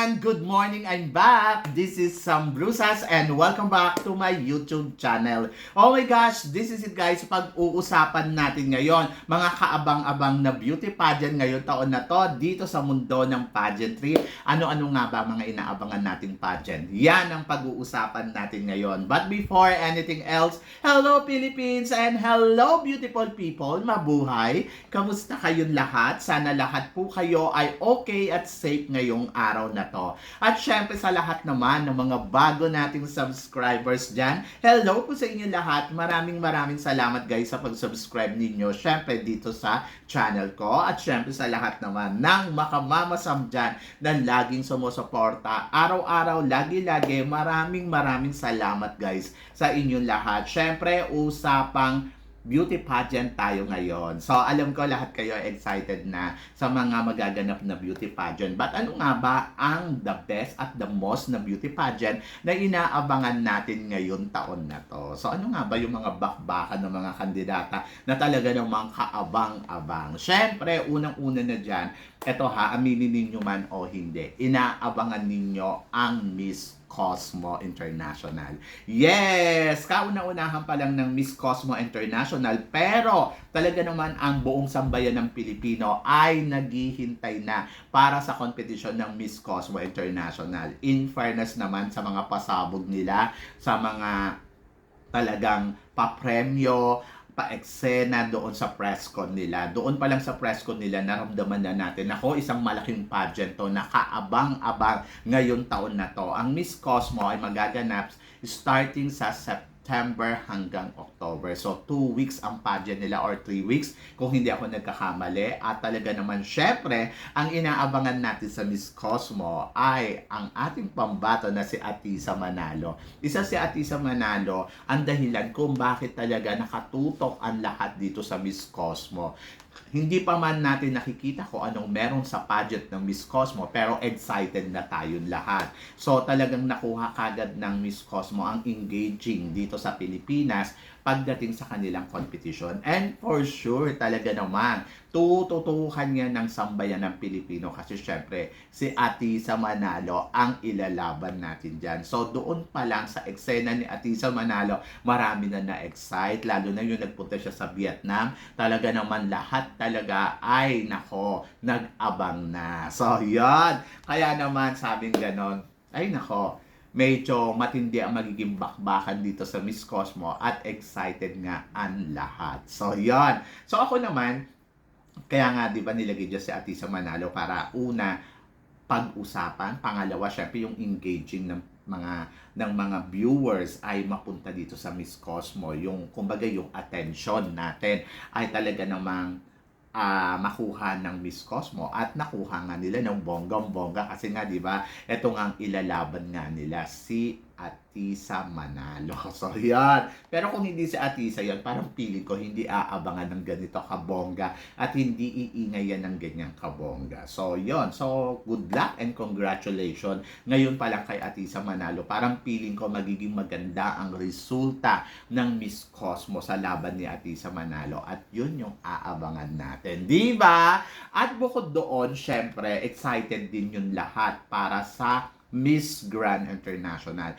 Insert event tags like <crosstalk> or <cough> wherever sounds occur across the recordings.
Everyone! Good morning! I'm back! This is Sam Brusas and welcome back to my YouTube channel. Oh my gosh! This is it guys, pag-uusapan natin ngayon, mga kaabang-abang na beauty pageant ngayon taon na to dito sa mundo ng pageantry. Ano-ano nga ba mga inaabangan nating pageant? Yan ang pag-uusapan natin ngayon. But before anything else, hello Philippines and hello beautiful people! Mabuhay! Kamusta kayong lahat? Sana lahat po kayo ay okay at safe ngayong araw na to. At syempre sa lahat naman ng mga bago nating subscribers dyan, hello po sa inyo lahat. Maraming maraming salamat guys sa pag-subscribe ninyo. Syempre dito sa channel ko. At syempre sa lahat naman ng makamamasam dyan na laging sumusuporta. Araw-araw, lagi-lagi, maraming maraming salamat guys sa inyong lahat. Syempre, usapang beauty pageant tayo ngayon. So, alam ko lahat kayo excited na sa mga magaganap na beauty pageant. But ano nga ba ang the best at the most na beauty pageant na inaabangan natin ngayon taon na to? So, ano nga ba yung mga bakbakan ng mga kandidata na talaga namang kaabang-abang? Siyempre, unang-una na dyan, eto ha, aminin ninyo man o hindi, inaabangan ninyo ang Miss Cosmo International. Yes! Kauna-unahan pa lang ng Miss Cosmo International pero talaga naman ang buong sambayan ng Pilipino ay naghihintay na para sa kompetisyon ng Miss Cosmo International. In fairness naman sa mga pasabog nila, sa mga talagang papremyo, pa-eksena doon sa press con nila. Doon pa lang sa press con nila, naramdaman na natin, ako isang malaking pageant to, nakaabang-abang ngayon taon na to. Ang Miss Cosmo ay magaganap starting sa September hanggang October. So, two weeks ang pageant nila or three weeks kung hindi ako nagkakamali. At talaga naman, syempre, ang inaabangan natin sa Miss Cosmo ay ang ating pambato na si Atisa Manalo. Isa si Atisa Manalo ang dahilan kung bakit talaga nakatutok ang lahat dito sa Miss Cosmo. Hindi pa man natin nakikita kung anong meron sa pageant ng Miss Cosmo pero excited na tayong lahat. So talagang nakuha kagad ng Miss Cosmo ang engaging dito sa Pilipinas pagdating sa kanilang competition. And for sure, talaga naman, tututukan niya ng sambayan ng Pilipino kasi syempre si Atisa Manalo ang ilalaban natin dyan. So doon pa lang sa eksena ni Atisa Manalo, marami na na-excite, lalo na yung nagpunta siya sa Vietnam. Talaga naman lahat talaga ay nako, nag-abang na. So yan, kaya naman sabing ganon, ay nako, medyo matindi ang magiging bakbakan dito sa Miss Cosmo at excited nga ang lahat. So, yon. So, ako naman, kaya nga, di ba, nilagay dyan si Atisa Manalo para una, pag-usapan. Pangalawa, syempre, yung engaging ng mga ng mga viewers ay mapunta dito sa Miss Cosmo. Yung, kumbaga, yung attention natin ay talaga namang ah makuha ng Miss Cosmo at nakuha nga nila ng bonggang-bongga. Kasi nga 'di ba ito nga ang ilalaban nga nila. Si Atisa Manalo. <laughs> So yan. Pero kung hindi si Atisa yan, parang feeling ko hindi aabangan ng ganito kabongga at hindi iingay yan ng ganyang kabongga. So yon. So good luck and congratulations. Ngayon pa lang kay Atisa Manalo, parang feeling ko magiging maganda ang resulta ng Miss Cosmo sa laban ni Atisa Manalo at yun yung aabangan natin. Di ba? At bukod doon, syempre, excited din yung lahat para sa Miss Grand International.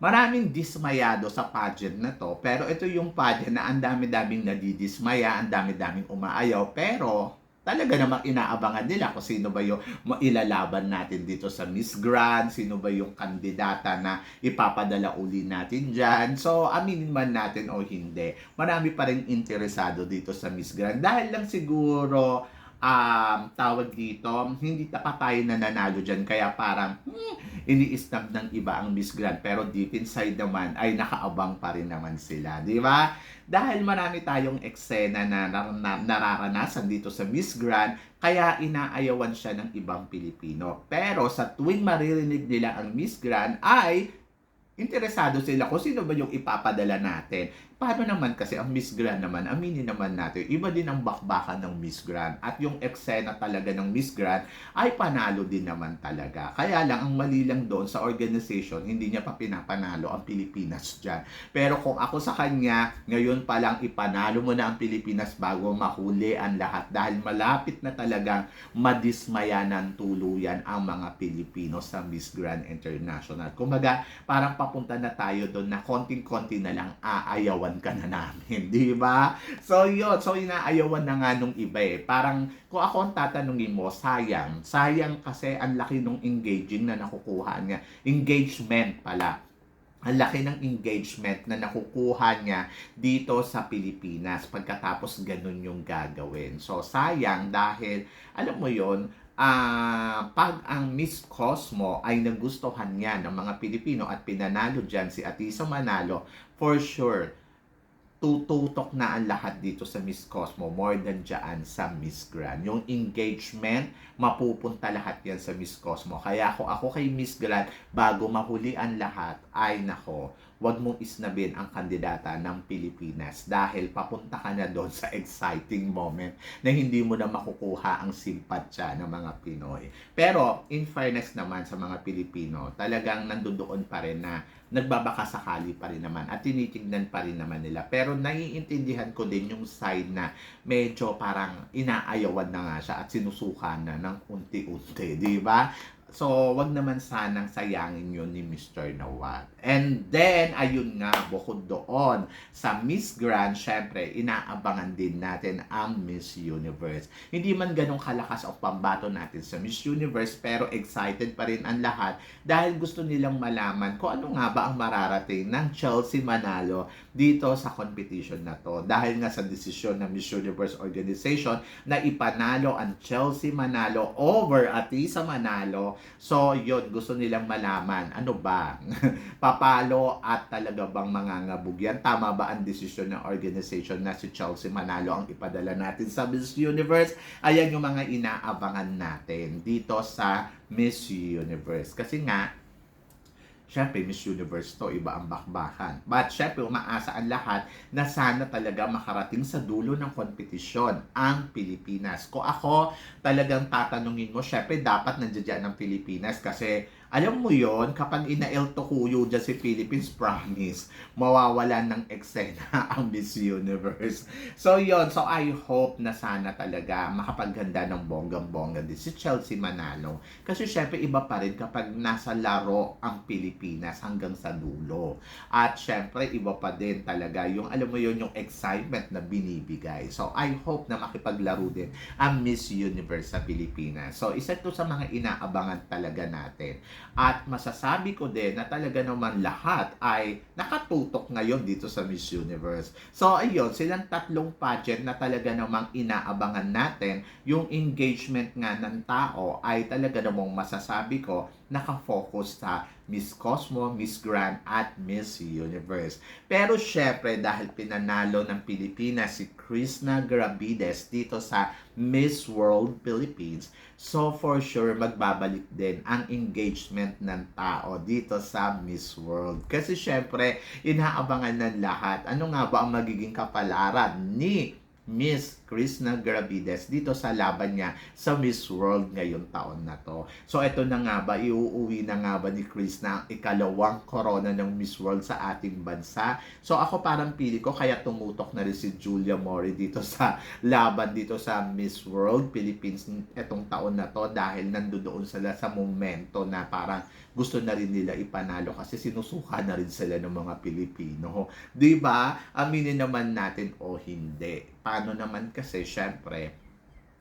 Maraming dismayado sa pageant na to, pero ito yung pageant na ang dami-daming nadidismaya, ang dami-daming umaayaw, pero talaga namang inaabangan nila kung sino ba yung ilalaban natin dito sa Miss Grand, sino ba yung kandidata na ipapadala uli natin dyan. So, aminin man natin o hindi, marami pa rin interesado dito sa Miss Grand. Dahil lang siguro, um, tawag dito, hindi pa tayo nananalo dyan. Kaya parang, hmm, ini-snub ng iba ang Miss Grand. Pero deep inside naman, ay nakaabang pa rin naman sila. Di ba? Dahil marami tayong eksena na, nar- na nararanasan dito sa Miss Grand, kaya inaayawan siya ng ibang Pilipino. Pero sa tuwing maririnig nila ang Miss Grand, ay interesado sila kung sino ba yung ipapadala natin. Paano naman kasi ang Miss Grand naman, aminin naman natin, iba din ang bakbakan ng Miss Grand. At yung eksena talaga ng Miss Grand ay panalo din naman talaga. Kaya lang, ang mali lang doon sa organization, hindi niya pa pinapanalo ang Pilipinas dyan. Pero kung ako sa kanya, ngayon pa lang ipanalo mo na ang Pilipinas bago mahuli ang lahat dahil malapit na talagang madismaya ng tuluyan ang mga Pilipino sa Miss Grand International. Kumbaga, parang papunta na tayo doon na konting-konti na lang aayawan ka na namin, di ba? So yun, so inaayawan na nga nung iba eh. Parang kung ako ang tatanungin mo, sayang. Sayang kasi ang laki nung engaging na nakukuha niya. Engagement pala ang laki ng engagement na nakukuha niya dito sa Pilipinas pagkatapos ganun yung gagawin. So, sayang dahil, alam mo yon ah pag ang Miss Cosmo ay nagustuhan niya ng mga Pilipino at pinanalo dyan si Atisa Manalo, for sure, tututok na ang lahat dito sa Miss Cosmo more than dyan sa Miss Grand. Yung engagement, mapupunta lahat yan sa Miss Cosmo. Kaya ako, ako kay Miss Grand, bago mahuli ang lahat, ay nako, wag mong isnabin ang kandidata ng Pilipinas dahil papunta ka na doon sa exciting moment na hindi mo na makukuha ang simpatya ng mga Pinoy. Pero, in fairness naman sa mga Pilipino, talagang nandoon pa rin na nagbabaka sakali pa rin naman at tinitignan pa rin naman nila. Pero naiintindihan ko din yung side na medyo parang inaayawan na nga siya at sinusukan na ng unti-unti, di ba? So, wag naman sanang sayangin yun ni Mr. Nawat. And then, ayun nga, bukod doon, sa Miss Grand, syempre, inaabangan din natin ang Miss Universe. Hindi man ganun kalakas ang pambato natin sa Miss Universe, pero excited pa rin ang lahat dahil gusto nilang malaman kung ano nga ba ang mararating ng Chelsea Manalo dito sa competition na to. Dahil nga sa desisyon ng Miss Universe Organization na ipanalo ang Chelsea Manalo over Atisa Manalo So, yun, gusto nilang malaman, ano ba? <laughs> Papalo at talaga bang mangangabog yan? Tama ba ang desisyon ng organization na si Chelsea Manalo ang ipadala natin sa Miss Universe? Ayan yung mga inaabangan natin dito sa Miss Universe. Kasi nga, Siyempre, Miss Universe to, iba ang bakbakan. But syempre, umaasa ang lahat na sana talaga makarating sa dulo ng kompetisyon ang Pilipinas. Kung ako talagang tatanungin mo, syempre dapat nandiyan ang Pilipinas kasi alam mo yon kapag ina-El Tocuyo dyan si Philippines, promise, mawawalan ng eksena <laughs> ang Miss Universe. So yon so I hope na sana talaga makapaghanda ng bonggang-bongga din si Chelsea Manalo. Kasi syempre iba pa rin kapag nasa laro ang Pilipinas hanggang sa dulo. At syempre iba pa din talaga yung alam mo yon yung excitement na binibigay. So I hope na makipaglaro din ang Miss Universe sa Pilipinas. So isa to sa mga inaabangan talaga natin. At masasabi ko din na talaga naman lahat ay nakatutok ngayon dito sa Miss Universe. So ayun, silang tatlong pageant na talaga namang inaabangan natin. Yung engagement nga ng tao ay talaga namang masasabi ko nakafocus sa Miss Cosmo, Miss Grand at Miss Universe. Pero syempre dahil pinanalo ng Pilipinas si Krishna Gravides dito sa Miss World Philippines, so for sure magbabalik din ang engagement ng tao dito sa Miss World. Kasi syempre inaabangan ng lahat ano nga ba ang magiging kapalaran ni Miss Krishna Gravides dito sa laban niya sa Miss World ngayong taon na to. So ito na nga ba, iuuwi na nga ba ni Krishna ang ikalawang corona ng Miss World sa ating bansa? So ako parang pili ko kaya tumutok na rin si Julia Mori dito sa laban dito sa Miss World Philippines etong taon na to dahil nandoon sila sa momento na parang gusto na rin nila ipanalo kasi sinusuka na rin sila ng mga Pilipino. 'Di ba? Aminin naman natin o hindi. Paano naman kasi syempre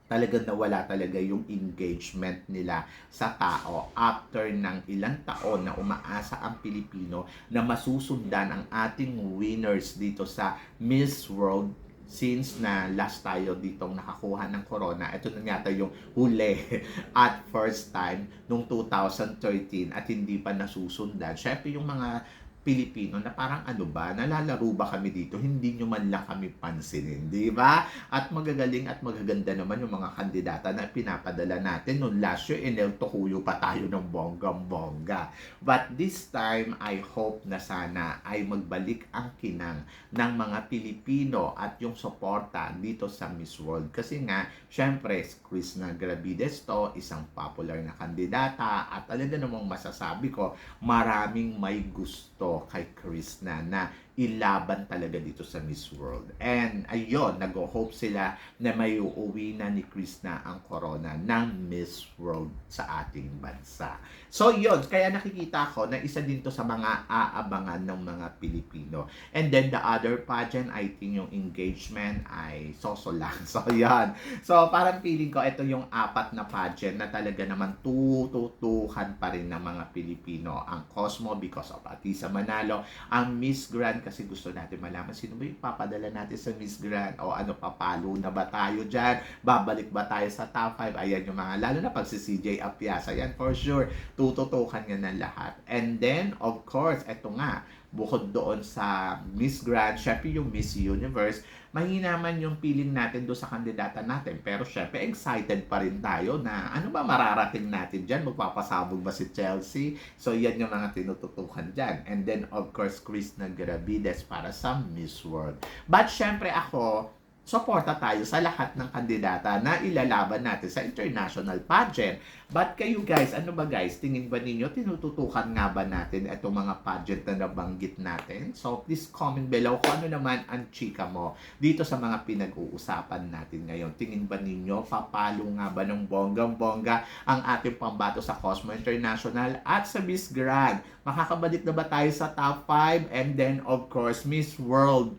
talagang nawala talaga yung engagement nila sa tao after ng ilang taon na umaasa ang Pilipino na masusundan ang ating winners dito sa Miss World since na last tayo ditong nakakuha ng corona, ito na yata yung huli <laughs> at first time nung 2013 at hindi pa nasusundan. Syempre yung mga Pilipino na parang ano ba, nalalaro ba kami dito, hindi nyo man lang kami pansinin, di ba? At magagaling at magaganda naman yung mga kandidata na pinapadala natin. Noong last year, inel tukuyo pa tayo ng bonggang-bongga. But this time, I hope na sana ay magbalik ang kinang ng mga Pilipino at yung suporta dito sa Miss World. Kasi nga, syempre, Chris na Gravides to, isang popular na kandidata at talaga namang masasabi ko, maraming may gusto kay Chris na na ilaban talaga dito sa Miss World. And ayun, nag-hope sila na may uuwi na ni Chris na ang corona ng Miss World sa ating bansa. So yun, kaya nakikita ko na isa din to sa mga aabangan ng mga Pilipino. And then the other pageant, I think yung engagement ay soso lang. <laughs> So yan. So parang feeling ko ito yung apat na pageant na talaga naman tututukan pa rin ng mga Pilipino. Ang Cosmo because of Atisa Manalo, ang Miss Grand kasi gusto natin malaman sino ba yung papadala natin sa Miss Grand o ano papalo na ba tayo dyan babalik ba tayo sa top 5 ayan yung mga lalo na pag si CJ Apiasa yan for sure tututukan nga ng lahat and then of course eto nga bukod doon sa Miss Grand, syempre yung Miss Universe, mahina man yung feeling natin doon sa kandidata natin. Pero syempre, excited pa rin tayo na ano ba mararating natin dyan? Magpapasabog ba si Chelsea? So, yan yung mga tinututukan dyan. And then, of course, Chris Nagravides para sa Miss World. But syempre ako, suporta tayo sa lahat ng kandidata na ilalaban natin sa international pageant. But kayo guys, ano ba guys, tingin ba ninyo, tinututukan nga ba natin itong mga pageant na nabanggit natin? So please comment below kung ano naman ang chika mo dito sa mga pinag-uusapan natin ngayon. Tingin ba ninyo, papalo nga ba ng bonggang-bongga ang ating pambato sa Cosmo International at sa Miss Grand? Makakabalik na ba tayo sa top 5? And then of course, Miss World.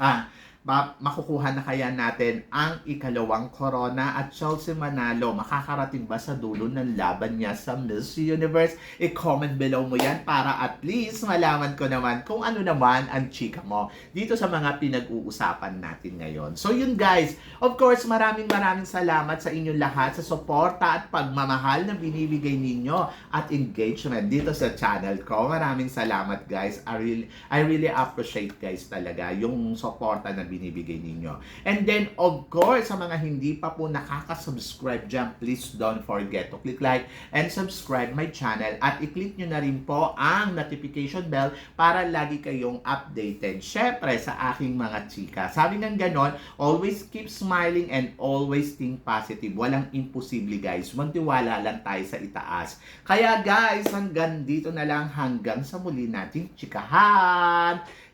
Ah, makukuha na kaya natin ang ikalawang corona at Chelsea Manalo makakarating ba sa dulo ng laban niya sa Miss Universe? I-comment below mo yan para at least malaman ko naman kung ano naman ang chika mo dito sa mga pinag-uusapan natin ngayon. So yun guys, of course maraming maraming salamat sa inyong lahat sa suporta at pagmamahal na binibigay ninyo at engagement dito sa channel ko. Maraming salamat guys. I really, I really appreciate guys talaga yung suporta na binibigay ninyo. And then, of course, sa mga hindi pa po nakaka-subscribe dyan, please don't forget to click like and subscribe my channel at i-click nyo na rin po ang notification bell para lagi kayong updated. Syempre, sa aking mga chika. Sabi ng ganon, always keep smiling and always think positive. Walang imposible, guys. Magtiwala lang tayo sa itaas. Kaya, guys, hanggang dito na lang hanggang sa muli nating chikahan.